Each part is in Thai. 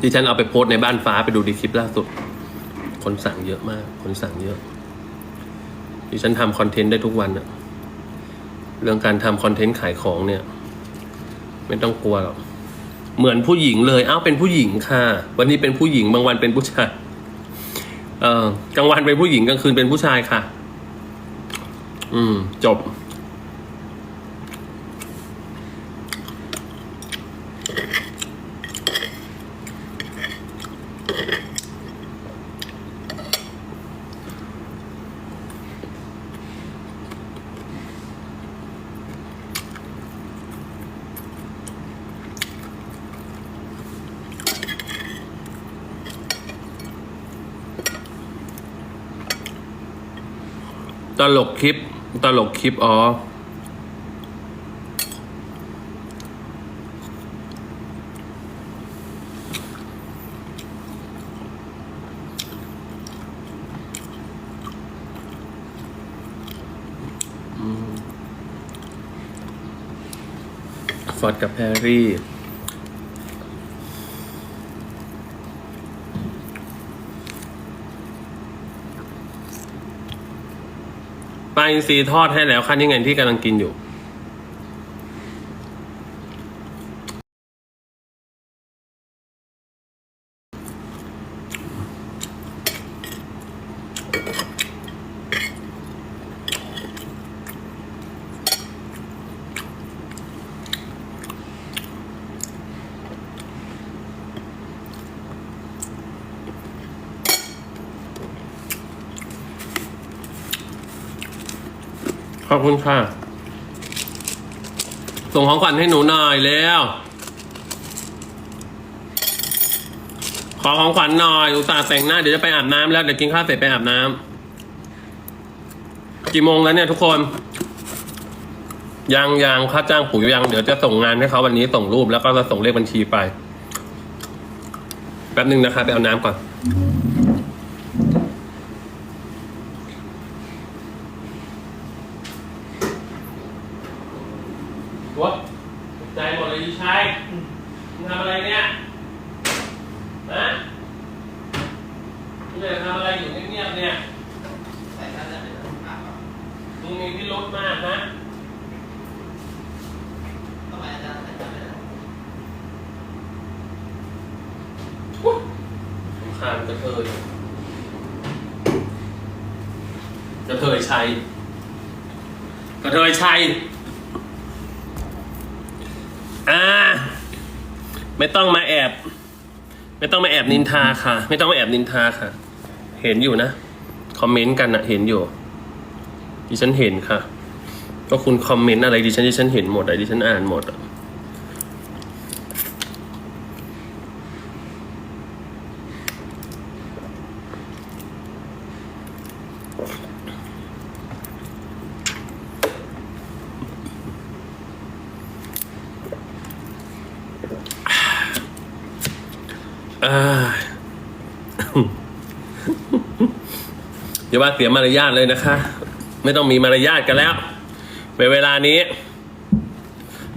ที่ฉันเอาไปโพสในบ้านฟ้าไปดูดีคลิปล่าสุด คนสั่งเยอะมาก คนสั่งเยอะที่ฉันทำคอนเทนต์ได้ทุกวันอะเรื่องการทำคอนเทนต์ขายของเนี่ย ไม่ต้องกลัวหรอกเหมือนผู้หญิงเลยอ้าวเป็นผู้หญิงค่ะ วันนี้เป็นผู้หญิงบางวันเป็นผู้ชาย เออกลางวันเป็นผู้หญิงกลางคืนเป็นผู้ชายค่ะ อืม จบ ลกคลิป ตลกคลิป อ๋อ ฟอร์ดกับแพรรี่ ปลา อินทรีทอดให้แล้วค่ะนี่ไงที่กำลังกินอยู่ อบคุณค่ะ ส่งของขวัญให้หนูหน่อยแล้ว ขอของขวัญหน่อย อุตส่าห์แต่งหน้า เดี๋ยวจะไปอาบน้ำแล้ว เดี๋ยวกินข้าวเสร็จไปอาบน้ำกี่โมงแล้วเนี่ยทุกคน ยังยังค่าจ้างปุ๋ยยัง เดี๋ยวจะส่งงานให้เขาวันนี้ส่งรูปแล้วก็จะส่งเลขบัญชีไป แป๊บหนึ่งนะคะไปเอาน้ำก่อน วะใจหมดเลยอีชัยมึงทำอะไรเนี่ยฮะมึงจะทำอะไรอยู่เงียบๆเนี่ยมึงมีพิรุธมากนะสำ คาญกระเทยกระเทยชัยกระเทยชัยอ่าไม่ต้องมาแอบ ไม่ต้องมาแอบนินทาค่ะ ไม่ต้องมาแอบนินทาค่ะ เห็นอยู่นะ คอมเมนต์กันอะเห็นอยู่ ดิฉันเห็นค่ะ ก็คุณคอมเมนต์อะไรดิฉันดิฉันเห็นหมดอะดิฉันอ่านหมดอะ อย่าว่าเสียมารยาทเลยนะคะ ไม่ต้องมีมารยาทกันแล้วในเวลานี้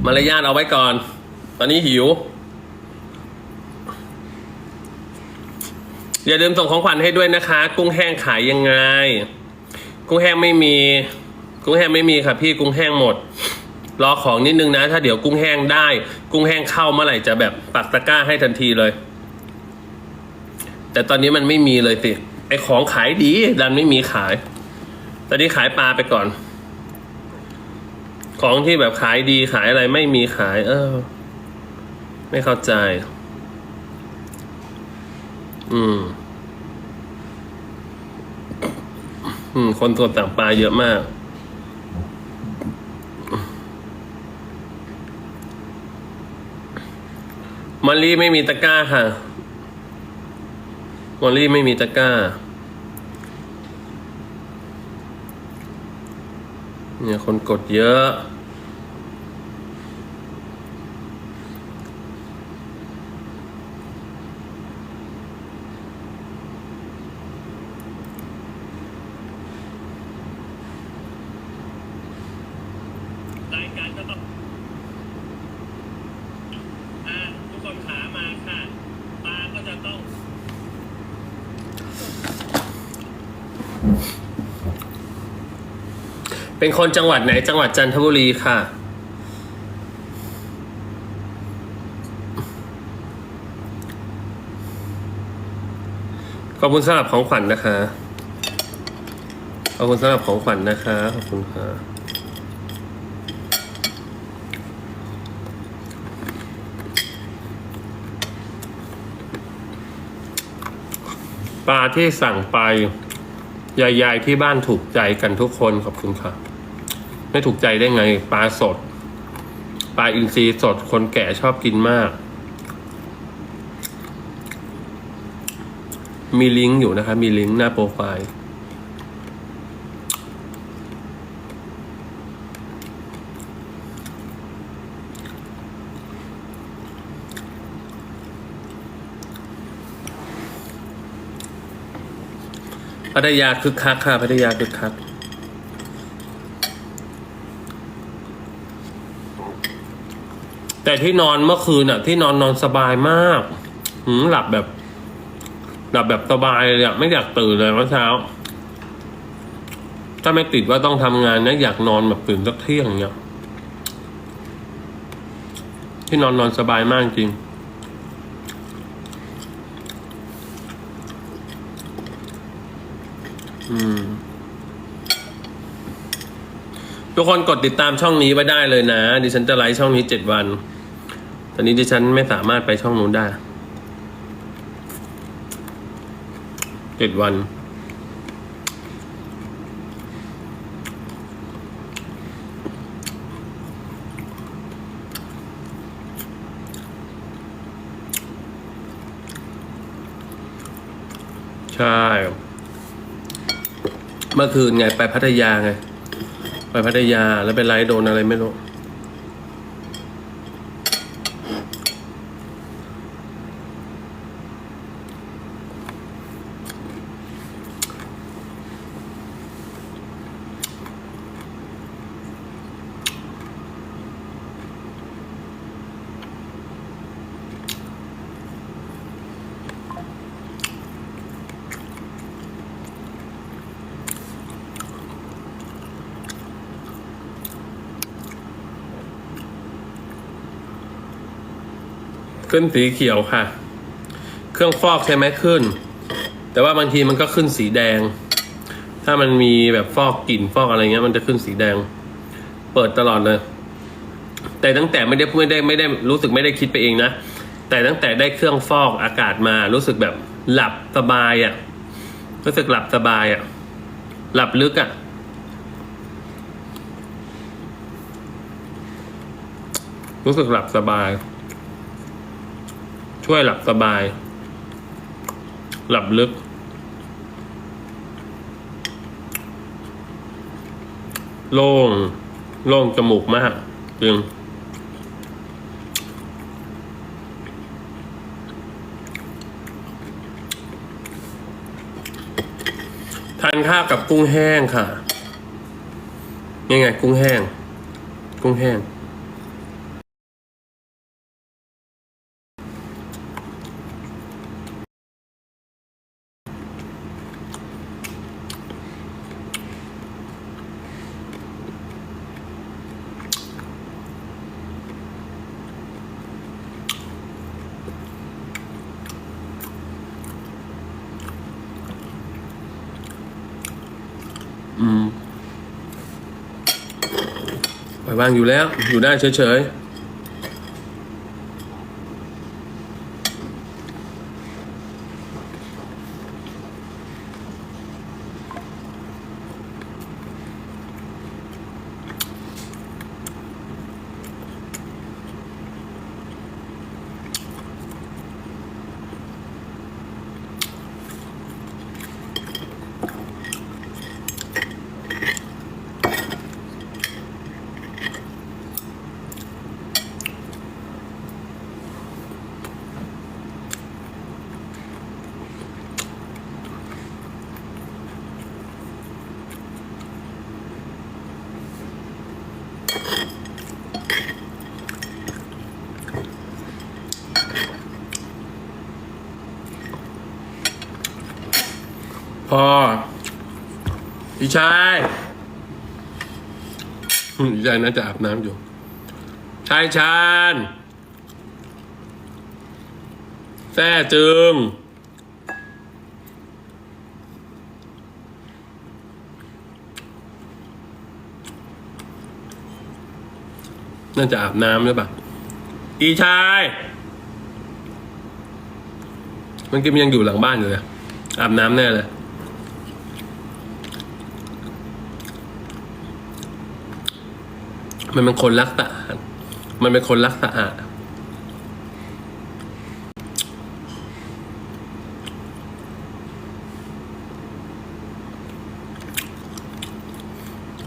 มารยาทเอาไว้ก่อน ตอนนี้หิว อย่าลืมส่งของขวัญให้ด้วยนะคะ กุ้งแห้งขายยังไง กุ้งแห้งไม่มี กุ้งแห้งไม่มีค่ะ พี่กุ้งแห้งหมดรอของนิดนึงนะ ถ้าเดี๋ยวกุ้งแห้งได้ กุ้งแห้งเข้าเมื่อไหร่จะแบบปักตะกร้าให้ทันทีเลย แต่ตอนนี้มันไม่มีเลยสิไอของขายดีดันไม่มีขาย ตอนนี้ขายปลาไปก่อน ของที่แบบขายดีขายอะไรไม่มีขาย เออ ไม่เข้าใจ อืม อืม คนตัวต่างปลาเยอะมากมอลลี่ไม่มีตะกร้าค่ะ วอลลี่ไม่มีตะกร้า เนี่ยคนกดเยอะ รายการก็ต้อง เป็นคนจังหวัดไหน จังหวัดจันทบุรีค่ะ ขอบคุณสำหรับของขวัญนะคะ ขอบคุณสำหรับของขวัญนะคะ ขอบคุณค่ะ ปลาที่สั่งไป ยายๆที่บ้านถูกใจกันทุกคนขอบคุณค่ะ ไม่ถูกใจได้ไง ปลาสด ปลาอินทรีสดคนแก่ชอบกินมาก มีลิงก์อยู่นะคะ มีลิงก์หน้าโปรไฟล์ พัทยาคึกคักค่ะพัทยาคึกคักแต่ที่นอนเมื่อคืนอะ ที่นอนนอนสบายมากหืมหลับแบบ หลับแบบสบายเลยอะไม่อยากตื่นเลยเมื่อเช้า ถ้าไม่ติดว่าต้องทำงานนะอยากนอนแบบตื่นสักเที่ยงเนี่ยที่นอนนอนสบายมากจริง อืม ทุกคนกดติดตามช่องนี้ไว้ได้เลยนะ ดิฉันจะไลฟ์ช่องนี้เจ็ดวัน ตอนนี้ดิฉันไม่สามารถไปช่องนู้นได้เจ็ดวัน ใช่ เมื่อคืนไงไปพัทยาไง ไปพัทยาแล้วไปไลฟ์โดนอะไรไม่รู้ ขึ้นสีเขียวค่ะ เครื่องฟอกใช่ไหมขึ้น แต่ว่าบางทีมันก็ขึ้นสีแดง ถ้ามันมีแบบฟอกกลิ่นฟอกอะไรเงี้ย มันจะขึ้นสีแดง เปิดตลอดเลย แต่ตั้งแต่ไม่ได้ไม่ได้ไม่ได้รู้สึกไม่ได้คิดไปเองนะ แต่ตั้งแต่ได้เครื่องฟอกอากาศมารู้สึกแบบหลับสบายอะ่ะ รู้สึกหลับสบายอะ่ะ หลับลึกอะ่ะรู้สึกหลับสบาย ช่วยหลับสบาย หลับลึก โล่ง โล่งจมูกมากจริงทานข้าวกับกุ้งแห้งค่ะ ยังไง กุ้งแห้ง กุ้งแห้ง อืมปล่อยวางอยู่แล้ว อยู่ได้เฉยๆ พอพี่ชายยายน่าจะอาบน้ำอยู่ ชายชาญแท้จึง น่าจะอาบน้ำหรือเปล่าอีชาย มันกิมนยังอยู่หลังบ้านอยู่เลยอาบน้ำแน่เลย มันเป็นคนรักสะอาด มันเป็นคนรักสะอาด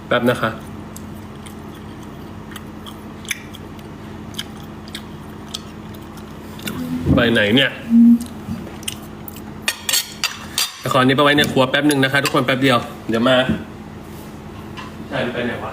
แป๊บนะคะไปไหนเนี่ยละครนี้ไปไว้ในครัวแป๊บหนึ่งนะคะ ทุกคนแป๊บเดียว เดี๋ยวมาใช่ไปไหนวะ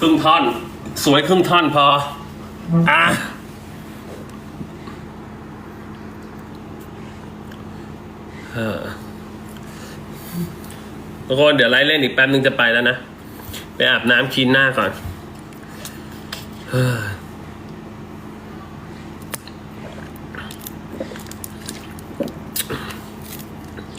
ครึ่งท่อน สวยครึ่งท่อนพอ อะเออทุกคนเดี๋ยวไล่เล่นอีกแป๊บนึงจะไปแล้วนะ ไปอาบน้ำคีนหน้าก่อนเฮ้